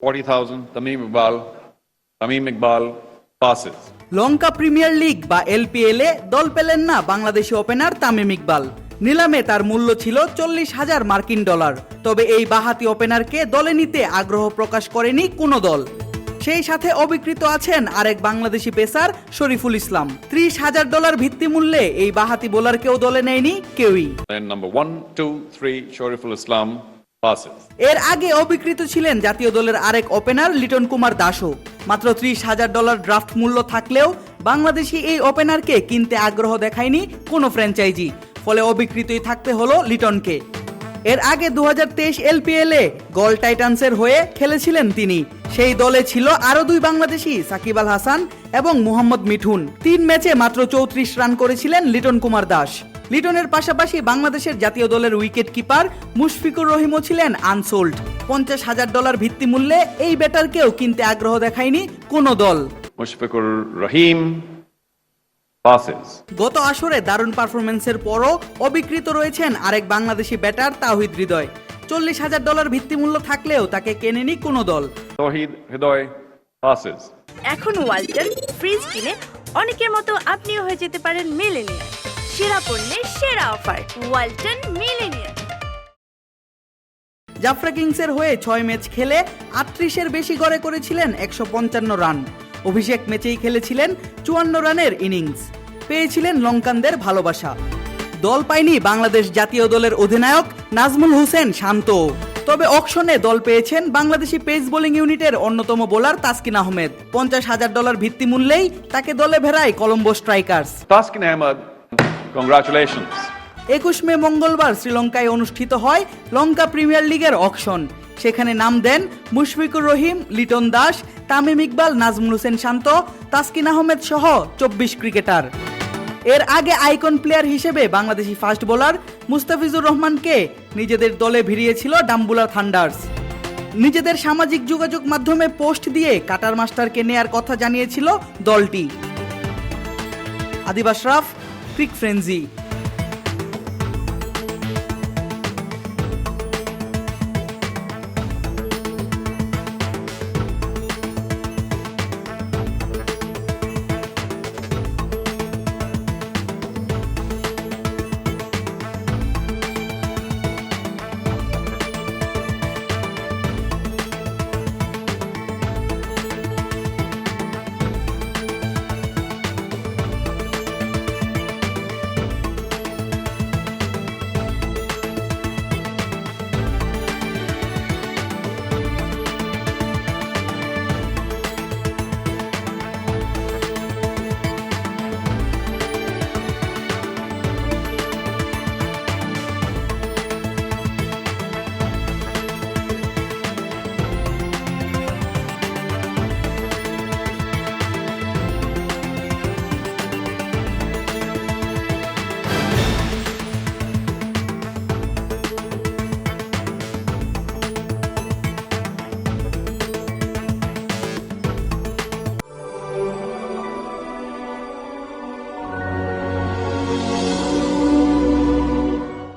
40,000. Tamim Iqbal. Tamim Iqbal passes. Lanka premier league বা LPL এ দল পেলেন না বাংলাদেশি ওপেনার তামিম ইকবাল নিলামে তার মূল্য ছিল চল্লিশ হাজার মার্কিন ডলার তবে এই বাহাতি ওপেনারকে দলে নিতে আগ্রহ প্রকাশ করেনি কোনো দল সেই সাথে অবিকৃত আছেন আরেক বাংলাদেশি পেসার শরীফুল ইসলাম ত্রিশ হাজার ডলার ভিত্তিমূল্যে এই বাহাতি বোলারকেও দলে নেয়নি কেউই one, two, three, Shariful Islam passes. এর আগে অবিকৃত ছিলেন জাতীয় দলের আরেক ওপেনার লিটন কুমার দাসও। মাত্র ত্রিশ হাজার ডলার ড্রাফট মূল্য থাকলেও বাংলাদেশি এই ওপেনারকে কিনতে আগ্রহ দেখায়নি কোনো ফ্র্যাঞ্চাইজি ফলে অবিকৃতই থাকতে হলো লিটনকে। এর আগে দু হাজার তেইশ এলপিএল এ গল টাইটান্সের হয়ে খেলেছিলেন তিনি। সেই দলে ছিল আরও দুই বাংলাদেশি, সাকিব আল হাসান এবং মোহাম্মদ মিঠুন। তিন ম্যাচে মাত্র চৌত্রিশ রান করেছিলেন লিটন কুমার দাস। লিটনের পাশাপাশি বাংলাদেশের জাতীয় দলের উইকেট কিপার মুশফিকুর রহিমও ছিলেন আনসোল্ড। পঞ্চাশ হাজার ডলার ভিত্তিমূল্যে এই ব্যাটারকেও কিনতে আগ্রহ দেখায়নি কোনো দল। Rahim passes. গত আসরে দারুণ পারফরমেন্সের পরও অবিকৃত রয়েছেন আরেক বাংলাদেশি ব্যাটার তাহিদ হৃদয়। চল্লিশ হাজার ডলার ভিত্তিমূল্য থাকলেও তাকে কেনেনি কোনো দল। Hidoy passes. এখন ওয়ালটন ফ্রিজ কিনে অনেকের মতো আপনিও হয়ে যেতে পারেন মিলেনিয়ার সেরা পণ্যের সেরা অফার ওয়ালটন মিলেনিয়ার জাফরা কিংসের হয়ে ছয় ম্যাচ খেলে আটত্রিশের বেশি গড়ে করেছিলেন একশো পঞ্চান্ন রান। অভিষেক ম্যাচেই খেলেছিলেন চুয়ান্ন রানের ইনিংস। পেয়েছিলেন লঙ্কানদের ভালোবাসা। দল পায়নি বাংলাদেশ জাতীয় দলের অধিনায়ক নাজমুল হোসেন শান্ত। তবে অকশনে দল পেয়েছেন বাংলাদেশি পেস বোলিং ইউনিটের অন্যতম বোলার তাসকিন আহমেদ। পঞ্চাশ হাজার ডলার ভিত্তিমূল্যেই তাকে দলে ভেড়ায় Colombo strikers. Taskin Ahmed, congratulations. একুশ মে মঙ্গলবার শ্রীলঙ্কায় অনুষ্ঠিত হয় লঙ্কা প্রিমিয়ার লিগের অকশন। সেখানে নাম দেন মুশফিকুর রহিম, লিটন দাস, তামিম ইকবাল, নাজমুল হোসেন শান্ত, তাসকিন আহমেদ সহ চব্বিশ ক্রিকেটার। এর আগে আইকন প্লেয়ার হিসেবে বাংলাদেশি ফাস্ট বোলার মুস্তাফিজুর রহমানকে নিজেদের দলে ভিড়িয়েছিল ডাম্বুলা থান্ডার্স। নিজেদের সামাজিক যোগাযোগ মাধ্যমে পোস্ট দিয়ে কাটার মাস্টারকে নেয়ার কথা জানিয়েছিল দলটি। আদিবাস রাফ ক্রিক ফ্রেন্জি